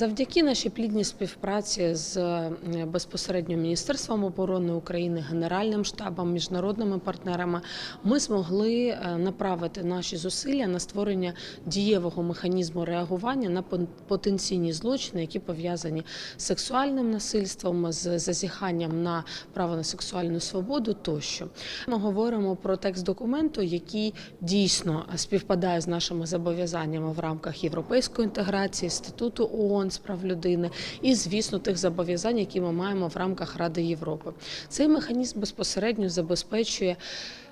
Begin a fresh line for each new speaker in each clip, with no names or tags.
Завдяки нашій плідній співпраці з е, безпосередньо Міністерством оборони України, Генеральним штабом, міжнародними партнерами, ми змогли е, направити наші зусилля на створення дієвого механізму реагування на потенційні злочини, які пов'язані з сексуальним насильством, з зазіханням на право на сексуальну свободу тощо. Ми говоримо про текст документу, який дійсно співпадає з нашими зобов'язаннями в рамках європейської інтеграції, статуту ООН з прав людини і, звісно, тих зобов'язань, які ми маємо в рамках Ради Європи. Цей механізм безпосередньо забезпечує.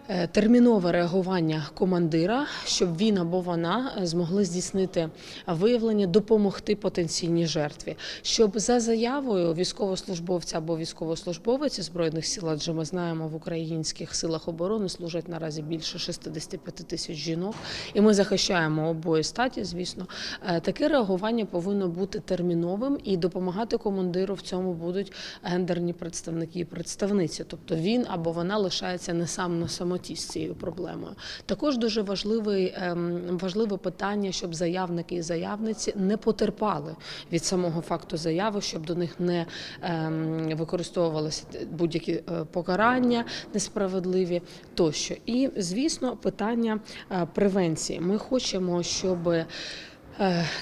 Е, Термінове реагування командира, щоб він або вона змогли здійснити виявлення, допомогти потенційній жертві, щоб за заявою військовослужбовця або військовослужбовиці збройних сил, адже ми знаємо, в українських силах оборони служать наразі більше 65 тисяч жінок, і ми захищаємо обоє статі. Звісно, Е, таке реагування повинно бути терміновим і допомагати командиру в цьому будуть гендерні представники і представниці. Тобто він або вона лишається не сам на самоті з цією проблемою. Також дуже важливий ем, важливе питання, щоб заявники і заявниці не потерпали від самого факту заяви, щоб до них не ем, використовувалися будь-які е, покарання несправедливі тощо. І звісно, питання е, превенції. Ми хочемо, щоб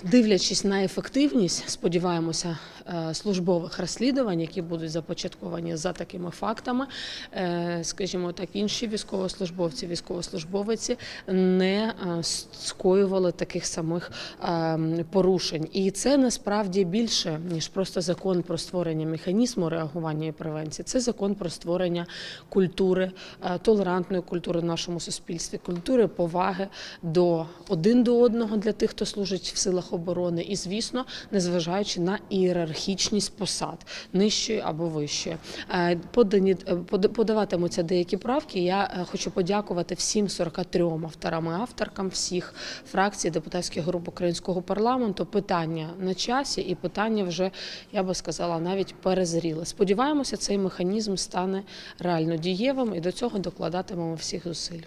Дивлячись на ефективність, сподіваємося, е, службових розслідувань, які будуть започатковані за такими фактами, е, скажімо так, інші військовослужбовці, військовослужбовиці не е, скоювали таких самих е, порушень. І це насправді більше ніж просто закон про створення механізму реагування і превенції. Це закон про створення культури, е, толерантної культури в нашому суспільстві, культури поваги до один до одного для тих, хто служить в силах оборони, і звісно, незважаючи на ієрархічність посад нижчої або вищої. Е, Подані е, подаватимуться деякі правки. Я е, хочу подякувати всім 43 авторам і авторкам всіх фракцій депутатських груп українського парламенту. Питання на часі і питання вже я би сказала навіть перезріле. Сподіваємося, цей механізм стане реально дієвим і до цього докладатимемо всіх зусиль.